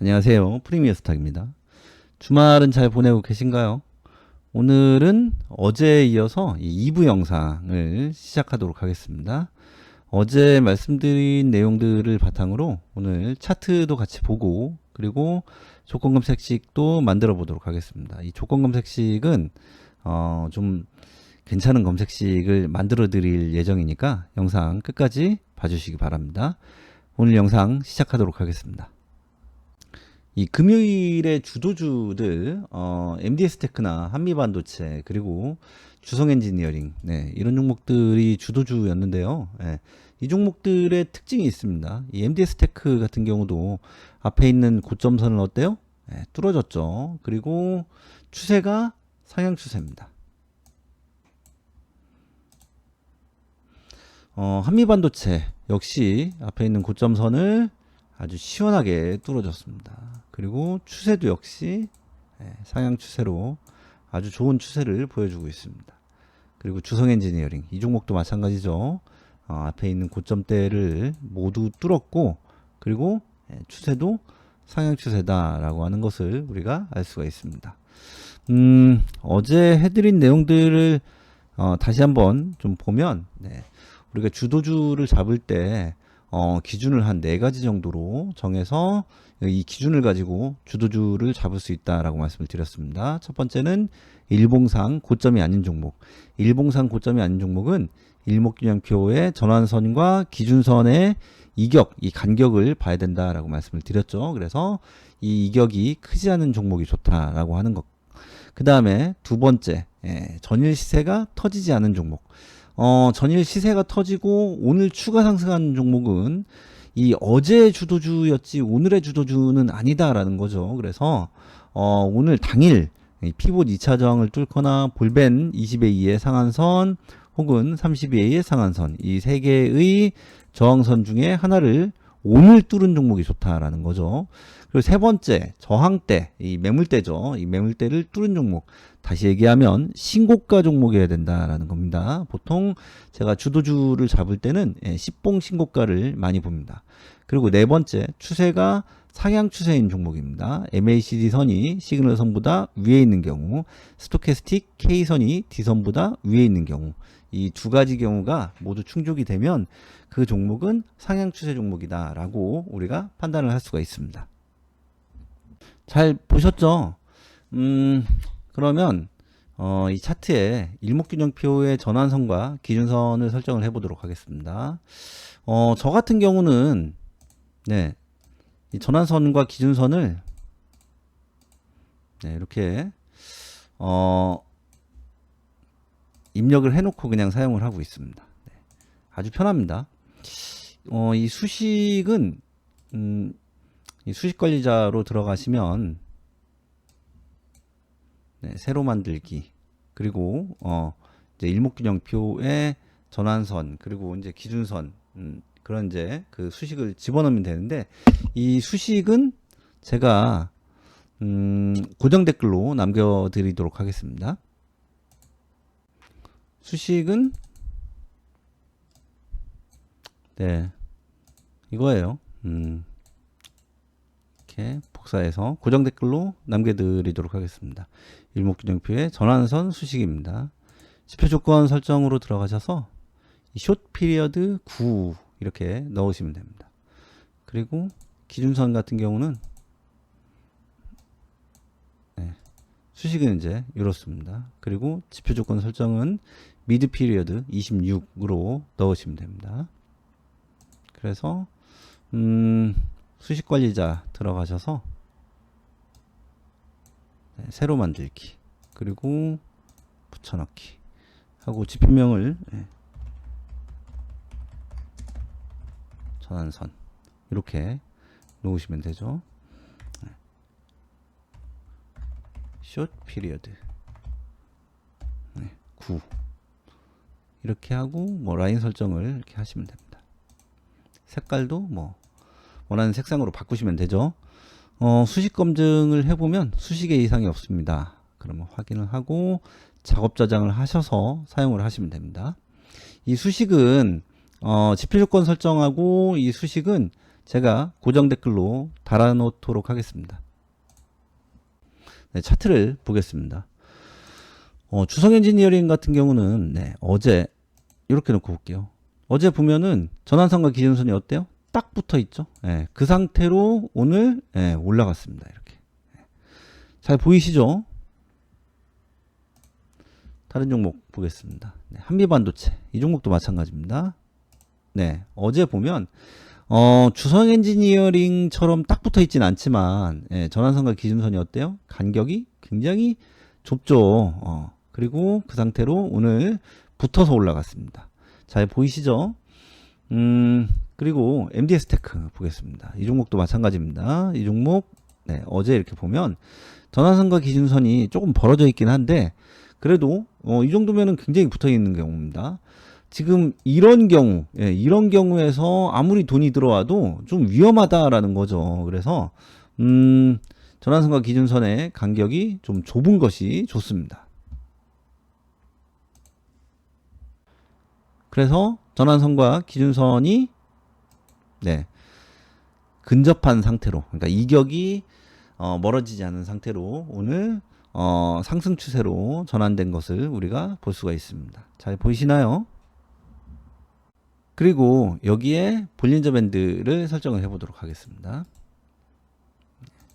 안녕하세요. 프리미어 스탁입니다. 주말은 잘 보내고 계신가요? 오늘은 어제에 이어서 이 2부 영상을 시작하도록 하겠습니다. 어제 말씀드린 내용들을 바탕으로 오늘 차트도 같이 보고 그리고 조건 검색식도 만들어 보도록 하겠습니다. 이 조건 검색식은 어, 좀 괜찮은 검색식을 만들어 드릴 예정이니까 영상 끝까지 봐주시기 바랍니다. 오늘 영상 시작하도록 하겠습니다. 이 금요일의 주도주들 어, MDS 테크나 한미반도체 그리고 주성 엔지니어링 네, 이런 종목들이 주도주였는데요. 예, 이 종목들의 특징이 있습니다. 이 MDS 테크 같은 경우도 앞에 있는 고점선을 어때요? 예, 뚫어졌죠. 그리고 추세가 상향 추세입니다. 어, 한미반도체 역시 앞에 있는 고점선을 아주 시원하게 뚫어졌습니다. 그리고 추세도 역시 예, 상향 추세로 아주 좋은 추세를 보여주고 있습니다. 그리고 주성 엔지니어링 이 종목도 마찬가지죠. 어, 앞에 있는 고점대를 모두 뚫었고 그리고 예, 추세도 상향 추세다라고 하는 것을 우리가 알 수가 있습니다. 음, 어제 해드린 내용들을 어, 다시 한번 좀 보면 네, 우리가 주도주를 잡을 때 어, 기준을 한 네 가지 정도로 정해서 이 기준을 가지고 주도주를 잡을 수 있다라고 말씀을 드렸습니다. 첫 번째는 일봉상 고점이 아닌 종목. 일봉상 고점이 아닌 종목은 일목균형표의 전환선과 기준선의 이격, 이 간격을 봐야 된다라고 말씀을 드렸죠. 그래서 이 이격이 크지 않은 종목이 좋다라고 하는 것. 그 다음에 두 번째, 예, 전일 시세가 터지지 않은 종목. 어, 전일 시세가 터지고 오늘 추가 상승한 종목은 이 어제 주도주였지 오늘의 주도주는 아니다라는 거죠. 그래서 어, 오늘 당일 이 피봇 2차 저항을 뚫거나 볼벤 20의 2의 상한선 혹은 32의 상한선 이 세 개의 저항선 중에 하나를 오늘 뚫은 종목이 좋다라는 거죠. 그리고 세 번째 저항대 이 매물대죠. 이 매물대를 뚫은 종목 다시 얘기하면 신고가 종목이어야 된다라는 겁니다. 보통 제가 주도주를 잡을 때는 예, 10봉 신고가를 많이 봅니다. 그리고 네 번째 추세가 상향 추세인 종목입니다. MACD 선이 시그널 선보다 위에 있는 경우, 스토캐스틱 K 선이 D 선보다 위에 있는 경우, 이 두 가지 경우가 모두 충족이 되면 그 종목은 상향 추세 종목이다라고 우리가 판단을 할 수가 있습니다. 잘 보셨죠? 음, 그러면 어, 이 차트에 일목균형표의 전환선과 기준선을 설정을 해보도록 하겠습니다. 어, 저 같은 경우는 네, 이 전환선과 기준선을 네, 이렇게 어, 입력을 해놓고 그냥 사용을 하고 있습니다. 네, 아주 편합니다. 어, 이 수식은 음, 이 수식 관리자로 들어가시면 네, 새로 만들기 그리고 어 이제 일목균형표의 전환선 그리고 이제 기준선 음, 그런 이제 그 수식을 집어넣으면 되는데 이 수식은 제가 음, 고정 댓글로 남겨드리도록 하겠습니다. 수식은 네 이거예요. 음, 이렇게 복사해서 고정 댓글로 남겨드리도록 하겠습니다. 일목균형표의 전환선 수식입니다. 지표 조건 설정으로 들어가셔서 이숏 피리어드 9 이렇게 넣으시면 됩니다. 그리고 기준선 같은 경우는 네, 수식은 이제 이렇습니다. 그리고 지표 조건 설정은 미드 피리어드 26으로 넣으시면 됩니다. 그래서 음, 수식 관리자 들어가셔서 네, 새로 만들기 그리고 붙여넣기 하고 지표명을 네, 전환선 이렇게 놓으시면 되죠. 네. 숏 피리어드 9 이렇게 하고 뭐 라인 설정을 이렇게 하시면 됩니다. 색깔도 뭐 원하는 색상으로 바꾸시면 되죠. 어, 수식 검증을 해보면 수식에 이상이 없습니다. 그러면 확인을 하고 작업 저장을 하셔서 사용을 하시면 됩니다. 이 수식은 어, 지표 조건 설정하고 이 수식은 제가 고정 댓글로 달아놓도록 하겠습니다. 네, 차트를 보겠습니다. 어, 주성 엔지니어링 같은 경우는 네, 어제 이렇게 놓고 볼게요. 어제 보면은 전환선과 기준선이 어때요? 딱 붙어 있죠. 예, 그 상태로 오늘 예, 올라갔습니다. 이렇게 예. 잘 보이시죠? 다른 종목 보겠습니다. 네, 한미반도체 이 종목도 마찬가지입니다. 네, 어제 보면 어, 주성 엔지니어링처럼 딱 붙어 있진 않지만 예, 전환선과 기준선이 어때요? 간격이 굉장히 좁죠. 어, 그리고 그 상태로 오늘 붙어서 올라갔습니다. 잘 보이시죠? 음, 그리고 MDS 테크 보겠습니다. 이 종목도 마찬가지입니다. 이 종목 네, 어제 이렇게 보면 전환선과 기준선이 조금 벌어져 있긴 한데 그래도 어, 이 정도면은 굉장히 붙어 있는 경우입니다. 지금 이런 경우, 예, 이런 경우에서 아무리 돈이 들어와도 좀 위험하다라는 거죠. 그래서 음, 전환선과 기준선의 간격이 좀 좁은 것이 좋습니다. 그래서 전환선과 기준선이 네, 근접한 상태로, 그러니까 이격이 어, 멀어지지 않은 상태로 오늘 어, 상승 추세로 전환된 것을 우리가 볼 수가 있습니다. 잘 보이시나요? 그리고 여기에 볼린저 밴드를 설정을 해 보도록 하겠습니다.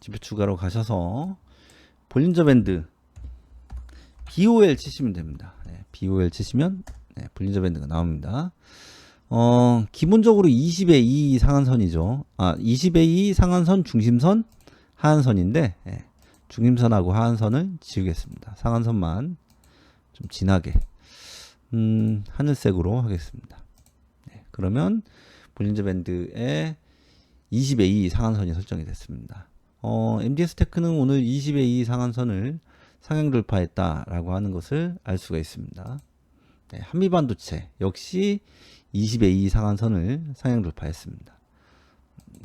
지표 추가로 가셔서 볼린저 밴드 BOL 치시면 됩니다. 네, BOL 치시면 네, 볼린저 밴드가 나옵니다. 어, 기본적으로 20의 2 상한선이죠. 아, 20의 2 상한선, 중심선, 하한선인데 예, 중심선하고 하한선을 지우겠습니다. 상한선만 좀 진하게 음, 하늘색으로 하겠습니다. 네, 그러면 볼린저 밴드에 20의 2 상한선이 설정이 됐습니다. 어, MDS 테크는 오늘 20의 2 상한선을 상향 돌파했다라고 하는 것을 알 수가 있습니다. 네, 한미 반도체 역시 20의 2 상한선을 상향 돌파했습니다.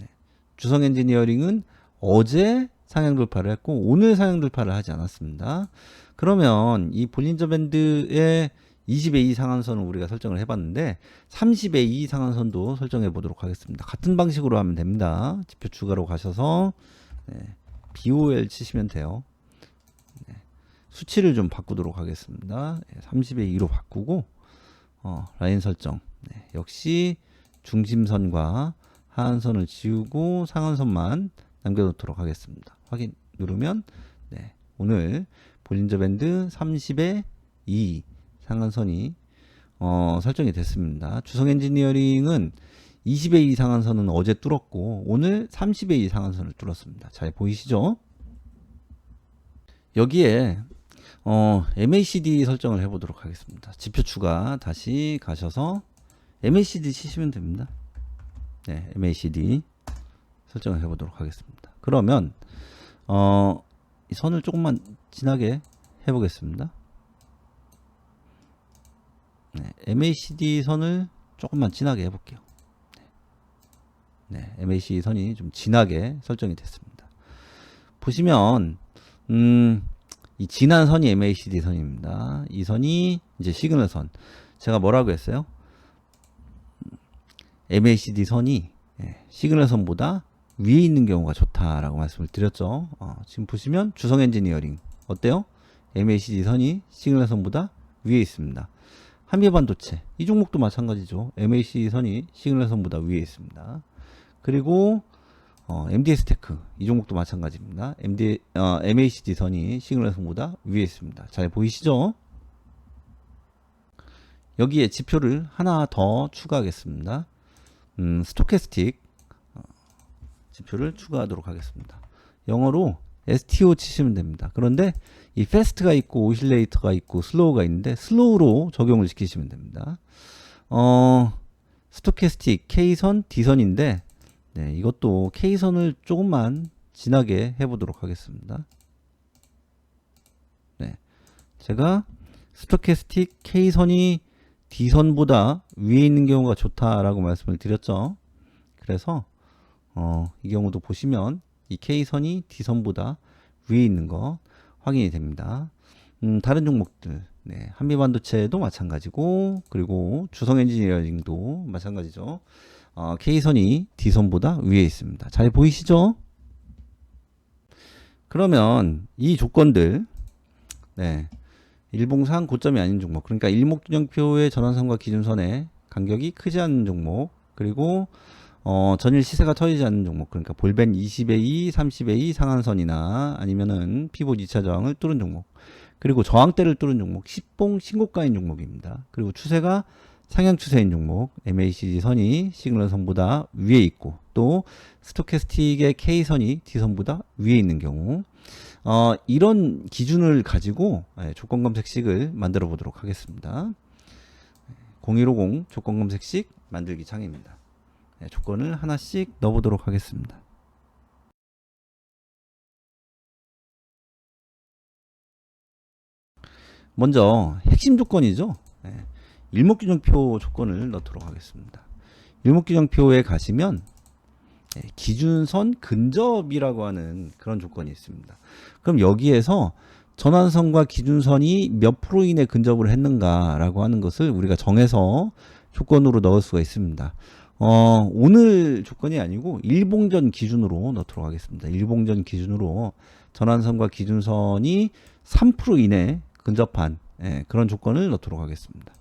네, 주성 엔지니어링은 어제 상향 돌파를 했고 오늘 상향 돌파를 하지 않았습니다. 그러면 이 볼린저 밴드의 20의 2 상한선을 우리가 설정을 해봤는데 30의 2 상한선도 설정해 보도록 하겠습니다. 같은 방식으로 하면 됩니다. 지표 추가로 가셔서 네, BOL 치시면 돼요. 네, 수치를 좀 바꾸도록 하겠습니다. 30의 2로 바꾸고 어, 라인 설정 네, 역시 중심선과 하한선을 지우고 상한선만 남겨놓도록 하겠습니다. 확인 누르면 네, 오늘 볼린저 밴드 30의 2 상한선이 어, 설정이 됐습니다. 주성 엔지니어링은 20의 2 상한 선은 어제 뚫었고 오늘 30의 2 상한 선을 뚫었습니다. 잘 보이시죠? 여기에 어, MACD 설정을 해보도록 하겠습니다. 지표 추가 다시 가셔서 MACD 치시면 됩니다. 네, MACD 설정을 해보도록 하겠습니다. 그러면 어, 이 선을 조금만 진하게 해보겠습니다. 네, MACD 선을 조금만 진하게 해볼게요. 네, 네, MACD 선이 좀 진하게 설정이 됐습니다. 보시면 음, 이 진한 선이 MACD 선입니다. 이 선이 이제 시그널 선. 제가 뭐라고 했어요? MACD 선이 예, 시그널 선보다 위에 있는 경우가 좋다라고 말씀을 드렸죠. 어, 지금 보시면 주성 엔지니어링 어때요? MACD 선이 시그널 선보다 위에 있습니다. 한미 반도체 이 종목도 마찬가지죠. MACD 선이 시그널 선보다 위에 있습니다. 그리고 어, MDS 테크 이 종목도 마찬가지입니다. MD, 어, MACD 선이 시그널 선보다 위에 있습니다. 잘 보이시죠? 여기에 지표를 하나 더 추가하겠습니다. 음, 스토캐스틱 어, 지표를 추가하도록 하겠습니다. 영어로 STO 치시면 됩니다. 그런데 이 패스트가 있고 오실레이터가 있고 슬로우가 있는데 슬로우로 적용을 시키시면 됩니다. 어, 스토캐스틱 K선, D선인데 네, 이것도 K선을 조금만 진하게 해보도록 하겠습니다. 네, 제가 스토캐스틱 K선이 D선보다 위에 있는 경우가 좋다라고 말씀을 드렸죠. 그래서 어, 이 경우도 보시면 이 K선이 D선보다 위에 있는 거 확인이 됩니다. 음, 다른 종목들 네, 한미반도체도 마찬가지고 그리고 주성 엔지니어링도 마찬가지죠. 어, K선이 D선보다 위에 있습니다. 잘 보이시죠? 그러면 이 조건들 네. 일봉상 고점이 아닌 종목 그러니까 일목균형표의 전환선과 기준선의 간격이 크지 않은 종목 그리고 어, 전일 시세가 터지지 않는 종목 그러니까 볼벤 20의 2, 30의 2 상한선이나 아니면은 피봇 2차 저항을 뚫은 종목 그리고 저항대를 뚫은 종목 10봉 신고가인 종목입니다. 그리고 추세가 상향 추세인 종목 MACD 선이 시그널 선보다 위에 있고 또 스토캐스틱의 K 선이 D 선보다 위에 있는 경우 어, 이런 기준을 가지고 예, 조건 검색식을 만들어 보도록 하겠습니다. 0150 조건 검색식 만들기 창입니다. 예, 조건을 하나씩 넣어 보도록 하겠습니다. 먼저 핵심 조건이죠. 예, 일목균형표 조건을 넣도록 하겠습니다. 일목균형표에 가시면 예, 기준선 근접이라고 하는 그런 조건이 있습니다. 그럼 여기에서 전환선과 기준선이 몇 프로 이내 근접을 했는가라고 하는 것을 우리가 정해서 조건으로 넣을 수가 있습니다. 어, 오늘 조건이 아니고 일봉전 기준으로 넣도록 하겠습니다. 일봉전 기준으로 전환선과 기준선이 3% 이내 근접한 예, 그런 조건을 넣도록 하겠습니다.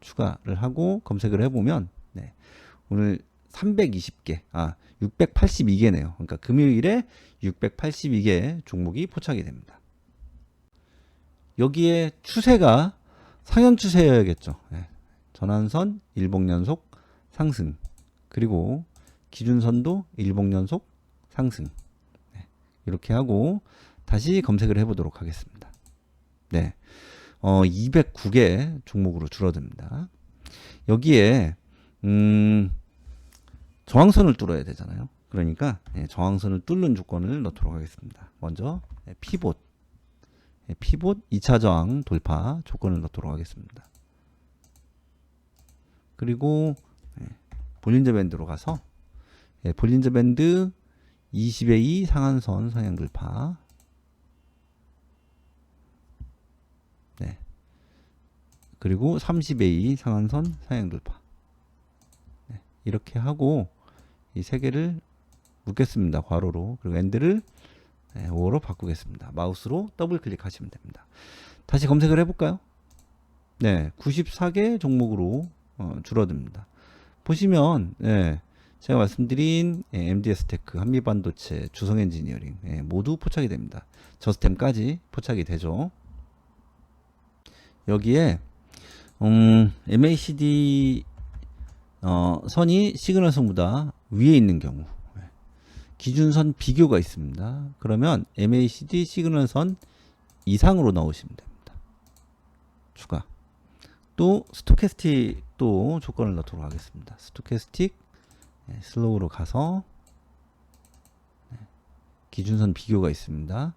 추가를 하고 검색을 해보면 네, 오늘 320개, 아 682개네요. 그러니까 금요일에 682개 종목이 포착이 됩니다. 여기에 추세가 상향 추세여야겠죠. 예, 전환선 일봉 연속 상승 그리고 기준선도 일봉 연속 상승 네, 이렇게 하고 다시 검색을 해보도록 하겠습니다. 네, 어, 209개 종목으로 줄어듭니다. 여기에 음, 저항선을 뚫어야 되잖아요. 그러니까 예, 저항선을 뚫는 조건을 넣도록 하겠습니다. 먼저 예, 피봇, 예, 피봇 2차 저항 돌파 조건을 넣도록 하겠습니다. 그리고 예, 볼린저 밴드로 가서 예, 볼린저 밴드 20의 2 상한선 상향 돌파 네. 그리고 30의 2 상한선 상향 돌파 네. 이렇게 하고 이 세 개를 묶겠습니다. 괄호로 그리고 엔드를 네, 5로 바꾸겠습니다. 마우스로 더블 클릭하시면 됩니다. 다시 검색을 해볼까요? 네, 94개 종목으로 어, 줄어듭니다. 보시면 예, 제가 말씀드린 예, MDS 테크, 한미반도체, 주성 엔지니어링 예, 모두 포착이 됩니다. 저스템까지 포착이 되죠. 여기에 음, MACD 어, 선이 시그널 선보다 위에 있는 경우 예, 기준선 비교가 있습니다. 그러면 MACD 시그널 선 이상으로 넣으시면 됩니다. 추가. 또 스토캐스틱 또 조건을 넣도록 하겠습니다. 스토캐스틱 네, 슬로우로 가서 네, 기준선 비교가 있습니다.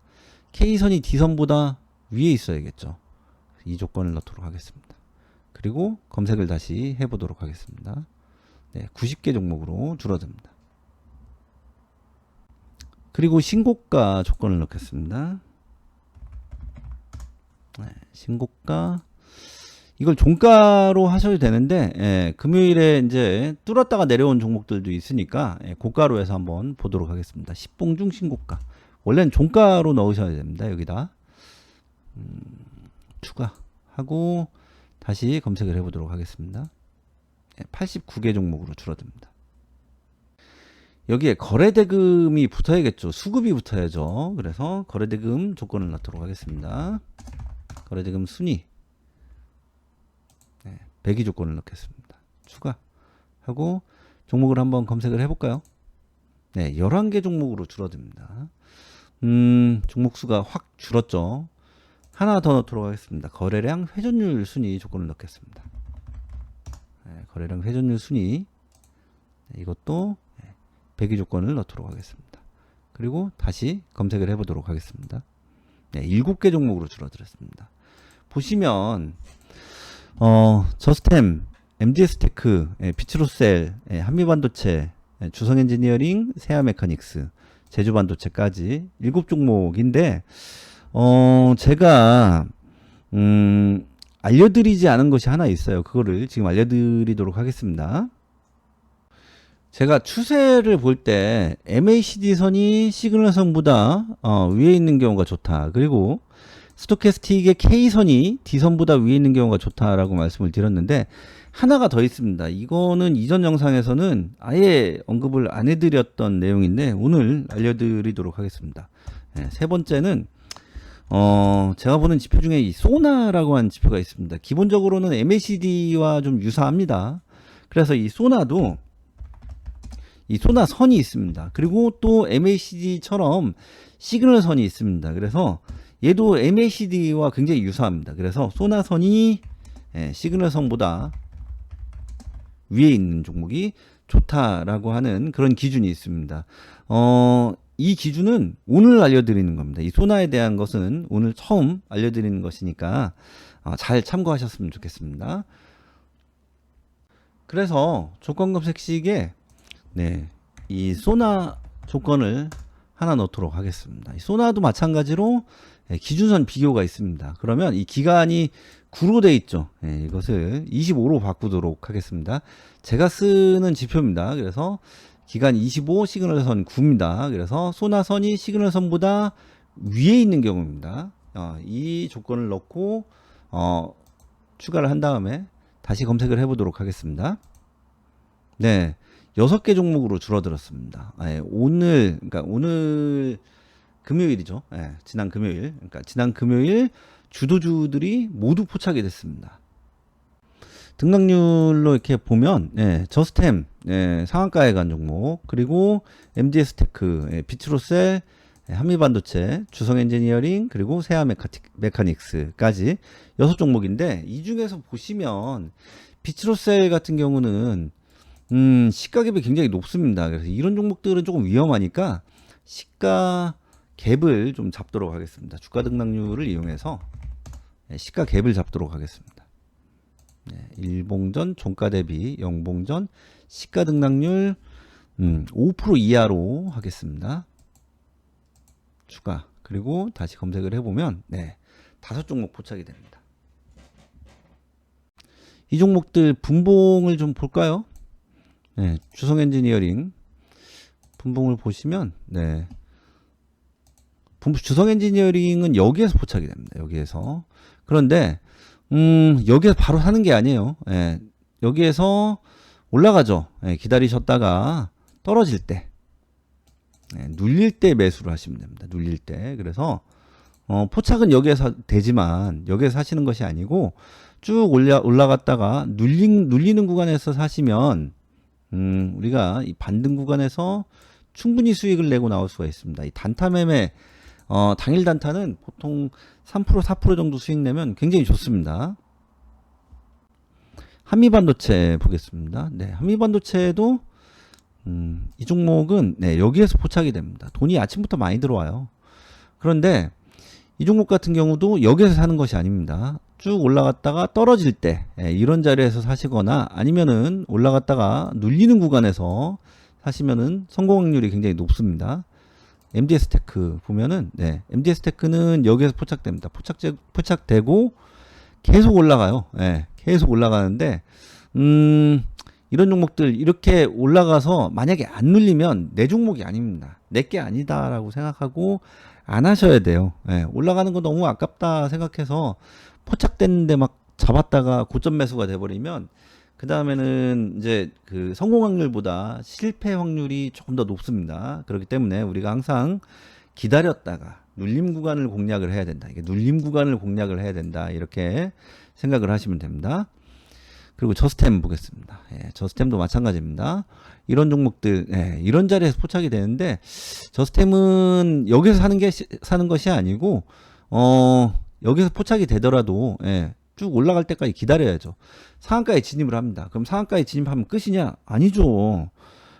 K선이 D선보다 위에 있어야겠죠. 이 조건을 넣도록 하겠습니다. 그리고 검색을 다시 해보도록 하겠습니다. 네, 90개 종목으로 줄어듭니다. 그리고 신고가 조건을 넣겠습니다. 네, 신고가 이걸 종가로 하셔도 되는데 예, 금요일에 이제 뚫었다가 내려온 종목들도 있으니까 예, 고가로 해서 한번 보도록 하겠습니다. 10봉 중 신고가 원래는 종가로 넣으셔야 됩니다. 여기다 음, 추가하고 다시 검색을 해보도록 하겠습니다. 예, 89개 종목으로 줄어듭니다. 여기에 거래대금이 붙어야겠죠. 수급이 붙어야죠. 그래서 거래대금 조건을 넣도록 하겠습니다. 거래대금 순위 네, 배기 조건을 넣겠습니다. 추가 하고 종목을 한번 검색을 해볼까요? 네, 11개 종목으로 줄어듭니다. 음, 종목 수가 확 줄었죠. 하나 더 넣도록 하겠습니다. 거래량 회전율 순위 조건을 넣겠습니다. 네, 거래량 회전율 순위 네, 이것도 네, 배기 조건을 넣도록 하겠습니다. 그리고 다시 검색을 해보도록 하겠습니다. 네, 7개 종목으로 줄어들었습니다. 보시면 어, 저스템, MDS 테크, 예, 피츠로셀, 예, 한미반도체, 예, 주성 엔지니어링, 세아 메카닉스, 제주 반도체까지 일곱 종목인데 어, 제가 음, 알려드리지 않은 것이 하나 있어요. 그거를 지금 알려드리도록 하겠습니다. 제가 추세를 볼 때 MACD 선이 시그널 선보다 어, 위에 있는 경우가 좋다. 그리고 스토캐스틱의 K선이 D선보다 위에 있는 경우가 좋다라고 말씀을 드렸는데 하나가 더 있습니다. 이거는 이전 영상에서는 아예 언급을 안 해드렸던 내용인데 오늘 알려드리도록 하겠습니다. 네, 세 번째는 어, 제가 보는 지표 중에 이 소나라고 하는 지표가 있습니다. 기본적으로는 MACD와 좀 유사합니다. 그래서 이 소나도 이 소나 선이 있습니다. 그리고 또 MACD처럼 시그널 선이 있습니다. 그래서 얘도 MACD와 굉장히 유사합니다. 그래서 소나 선이 예, 시그널 선보다 위에 있는 종목이 좋다라고 하는 그런 기준이 있습니다. 어, 이 기준은 오늘 알려드리는 겁니다. 이 소나에 대한 것은 오늘 처음 알려드리는 것이니까 어, 잘 참고하셨으면 좋겠습니다. 그래서 조건 검색식에 네, 이 소나 조건을 하나 넣도록 하겠습니다. 이 소나도 마찬가지로 예, 기준선 비교가 있습니다. 그러면 이 기간이 9로 돼 있죠. 예, 이것을 25로 바꾸도록 하겠습니다. 제가 쓰는 지표입니다. 그래서 기간 25 시그널선 9입니다. 그래서 소나선이 시그널선보다 위에 있는 경우입니다. 어, 이 조건을 넣고 어, 추가를 한 다음에 다시 검색을 해보도록 하겠습니다. 네, 여섯 개 종목으로 줄어들었습니다. 아, 예, 오늘 그러니까 오늘 금요일이죠. 예, 지난 금요일, 그러니까 지난 금요일 주도주들이 모두 포착이 됐습니다. 등락률로 이렇게 보면 예, 저스템 예, 상한가에 간 종목 그리고 MDS 테크, 예, 비트로셀, 예, 한미반도체, 주성엔지니어링 그리고 세아 메카닉스까지 여섯 종목인데 이 중에서 보시면 비트로셀 같은 경우는 음, 시가 갭이 굉장히 높습니다. 그래서 이런 종목들은 조금 위험하니까 시가 갭을 좀 잡도록 하겠습니다. 주가 등락률을 이용해서 네, 시가 갭을 잡도록 하겠습니다. 네, 일봉전 종가 대비 영봉전 시가 등락률 음, 5% 이하로 하겠습니다. 추가 그리고 다시 검색을 해보면 네, 다섯 종목 포착이 됩니다. 이 종목들 분봉을 좀 볼까요? 네, 주성 엔지니어링 분봉을 보시면 네. 분- 주성 엔지니어링은 여기에서 포착이 됩니다. 여기에서. 그런데 음, 여기에서 바로 사는 게 아니에요. 예, 여기에서 올라가죠. 예, 기다리셨다가 떨어질 때 예, 눌릴 때 매수를 하시면 됩니다. 눌릴 때. 그래서 어, 포착은 여기에서 되지만 여기에서 사시는 것이 아니고 쭉 올라 올라갔다가 눌린 눌리는 구간에서 사시면 음, 우리가 이 반등 구간에서 충분히 수익을 내고 나올 수가 있습니다. 이 단타 매매, 어, 당일 단타는 보통 3% 4% 정도 수익 내면 굉장히 좋습니다. 한미반도체 보겠습니다. 네, 한미반도체도 음, 이 종목은 네, 여기에서 포착이 됩니다. 돈이 아침부터 많이 들어와요. 그런데 이 종목 같은 경우도 여기에서 사는 것이 아닙니다. 쭉 올라갔다가 떨어질 때 예, 이런 자리에서 사시거나 아니면은 올라갔다가 눌리는 구간에서 사시면은 성공 확률이 굉장히 높습니다. MDS 테크 보면은 네, MDS 테크는 여기에서 포착됩니다. 포착 포착되고 계속 올라가요. 예, 계속 올라가는데 음 이런 종목들 이렇게 올라가서 만약에 안 눌리면 내 종목이 아닙니다. 내 게 아니다라고 생각하고 안 하셔야 돼요. 예, 올라가는 거 너무 아깝다 생각해서 포착됐는데 막 잡았다가 고점 매수가 돼버리면 그 다음에는 이제 그 성공 확률보다 실패 확률이 조금 더 높습니다. 그렇기 때문에 우리가 항상 기다렸다가 눌림 구간을 공략을 해야 된다. 이게 눌림 구간을 공략을 해야 된다. 이렇게 생각을 하시면 됩니다. 그리고 저스템 보겠습니다. 예, 저스템도 마찬가지입니다. 이런 종목들, 예, 이런 자리에서 포착이 되는데, 저스템은 여기서 사는 게, 시- 사는 것이 아니고, 어, 여기서 포착이 되더라도, 예, 쭉 올라갈 때까지 기다려야죠. 상한가에 진입을 합니다. 그럼 상한가에 진입하면 끝이냐? 아니죠.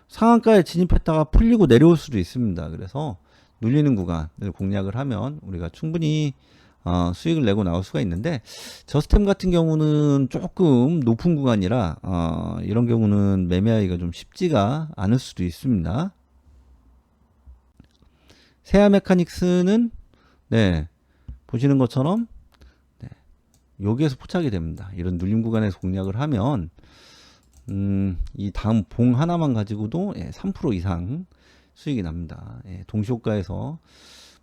상한가에 진입했다가 풀리고 내려올 수도 있습니다. 그래서 눌리는 구간을 공략을 하면 우리가 충분히 어, 수익을 내고 나올 수가 있는데 저스템 같은 경우는 조금 높은 구간이라 어, 이런 경우는 매매하기가 좀 쉽지가 않을 수도 있습니다. 세아 메카닉스는 네 보시는 것처럼 네, 여기에서 포착이 됩니다. 이런 눌림 구간에서 공략을 하면 음, 이 다음 봉 하나만 가지고도 예, 3% 이상 수익이 납니다. 예, 동시호가에서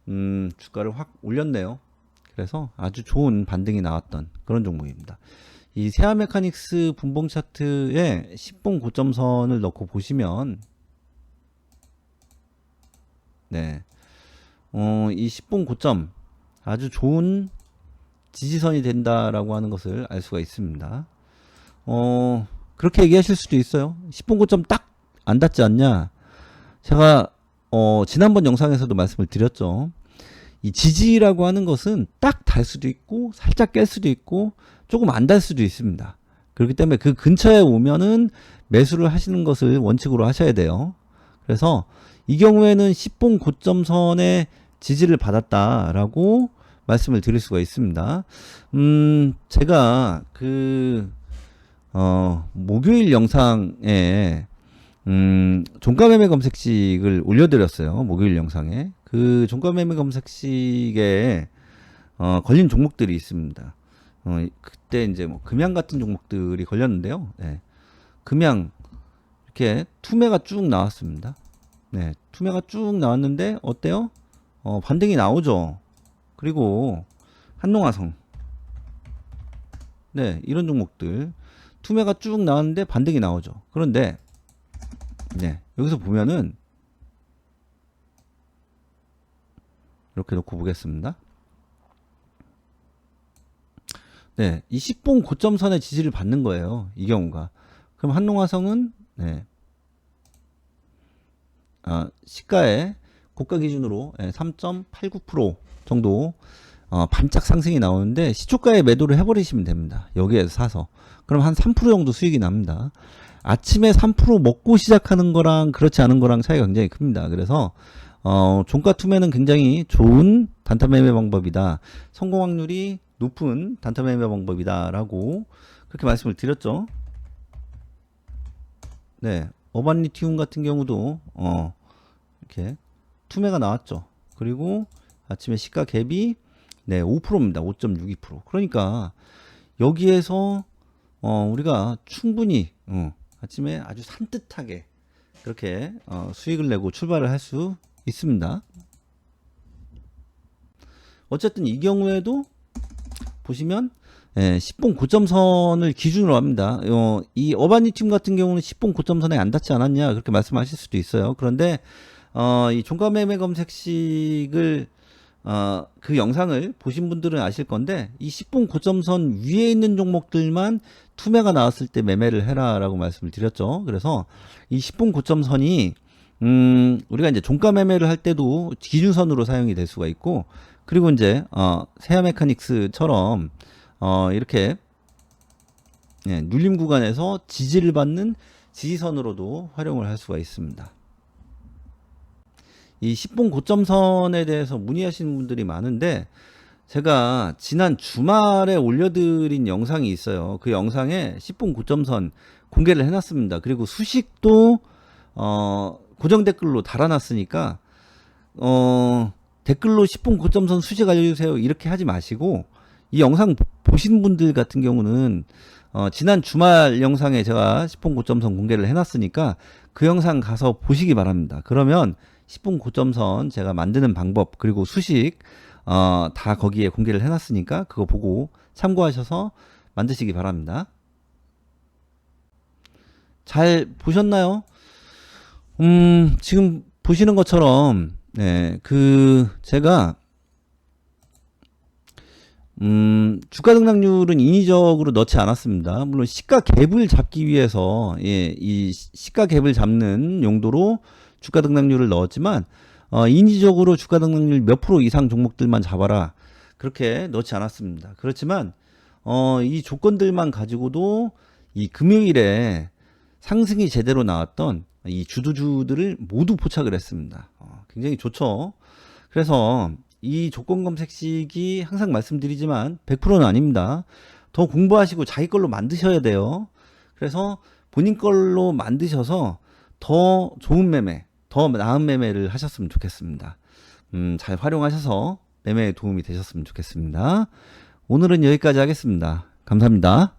음, 주가를 확 올렸네요. 그래서 아주 좋은 반등이 나왔던 그런 종목입니다. 이 세아 메카닉스 분봉 차트에 10봉 고점선을 넣고 보시면 네. 어, 이 10봉 고점 아주 좋은 지지선이 된다라고 하는 것을 알 수가 있습니다. 어, 그렇게 얘기하실 수도 있어요. 10분 고점 딱 안 닿지 않냐? 제가 어, 지난번 영상에서도 말씀을 드렸죠. 이 지지라고 하는 것은 딱 달 수도 있고 살짝 깰 수도 있고 조금 안 달 수도 있습니다. 그렇기 때문에 그 근처에 오면은 매수를 하시는 것을 원칙으로 하셔야 돼요. 그래서 이 경우에는 10분 고점선에 지지를 받았다라고 말씀을 드릴 수가 있습니다. 음, 제가 그, 어, 목요일 영상에, 음, 종가매매 검색식을 올려드렸어요. 목요일 영상에. 그 종가매매 검색식에, 어, 걸린 종목들이 있습니다. 어, 그때 이제 뭐 금양 같은 종목들이 걸렸는데요. 네. 금양, 이렇게 투매가 쭉 나왔습니다. 네. 투매가 쭉 나왔는데, 어때요? 어, 반등이 나오죠. 그리고 한농화성 네 이런 종목들 투매가 쭉 나왔는데 반등이 나오죠 그런데 네 여기서 보면은 이렇게 놓고 보겠습니다 네, 이 10봉 고점선의 지지를 받는 거예요. 이 경우가. 그럼 한농화성은 네. 아, 시가의 고가 기준으로 3.89% 정도 어, 반짝 상승이 나오는데 시초가에 매도를 해버리시면 됩니다. 여기에서 사서. 그럼 한 3% 정도 수익이 납니다. 아침에 3% 먹고 시작하는 거랑 그렇지 않은 거랑 차이가 굉장히 큽니다. 그래서 어, 종가 투매는 굉장히 좋은 단타 매매 방법이다. 성공 확률이 높은 단타 매매 방법이다라고 그렇게 말씀을 드렸죠. 네, 어반 리튬 같은 경우도 어, 이렇게 투매가 나왔죠. 그리고 아침에 시가 갭이 네, 5%입니다. 5.62%. 그러니까 여기에서 어, 우리가 충분히 어, 아침에 아주 산뜻하게 그렇게 어, 수익을 내고 출발을 할 수 있습니다. 어쨌든 이 경우에도 보시면 예, 10분 고점선을 기준으로 합니다. 어, 이 어바니 팀 같은 경우는 10분 고점선에 안 닿지 않았냐 그렇게 말씀하실 수도 있어요. 그런데 어, 이 종가 매매 검색식을 어, 그 영상을 보신 분들은 아실 건데 이 10분 고점선 위에 있는 종목들만 투매가 나왔을 때 매매를 해라 라고 말씀을 드렸죠. 그래서 이 10분 고점선이 음, 우리가 이제 종가 매매를 할 때도 기준선으로 사용이 될 수가 있고 그리고 이제 어, 세아 메카닉스처럼 어, 이렇게 예, 눌림 구간에서 지지를 받는 지지선으로도 활용을 할 수가 있습니다. 이 10분 고점선에 대해서 문의하시는 분들이 많은데 제가 지난 주말에 올려드린 영상이 있어요. 그 영상에 10분 고점선 공개를 해놨습니다. 그리고 수식도 어, 고정 댓글로 달아놨으니까 어, 댓글로 10분 고점선 수식 알려주세요. 이렇게 하지 마시고 이 영상 보신 분들 같은 경우는 어, 지난 주말 영상에 제가 10분 고점선 공개를 해놨으니까 그 영상 가서 보시기 바랍니다. 그러면 10분 고점선 제가 만드는 방법 그리고 수식 어, 다 거기에 공개를 해놨으니까 그거 보고 참고하셔서 만드시기 바랍니다. 잘 보셨나요? 음, 지금 보시는 것처럼 네, 그 제가 음, 주가 등락률은 인위적으로 넣지 않았습니다. 물론 시가 갭을 잡기 위해서 예, 이 시가 갭을 잡는 용도로 주가 등락률을 넣었지만 어, 인위적으로 주가 등락률 몇 프로 이상 종목들만 잡아라 그렇게 넣지 않았습니다. 그렇지만 어, 이 조건들만 가지고도 이 금요일에 상승이 제대로 나왔던 이 주도주들을 모두 포착을 했습니다. 어, 굉장히 좋죠. 그래서 이 조건 검색식이 항상 말씀드리지만 100%는 아닙니다. 더 공부하시고 자기 걸로 만드셔야 돼요. 그래서 본인 걸로 만드셔서 더 좋은 매매, 더 나은 매매를 하셨으면 좋겠습니다. 음, 잘 활용하셔서 매매에 도움이 되셨으면 좋겠습니다. 오늘은 여기까지 하겠습니다. 감사합니다.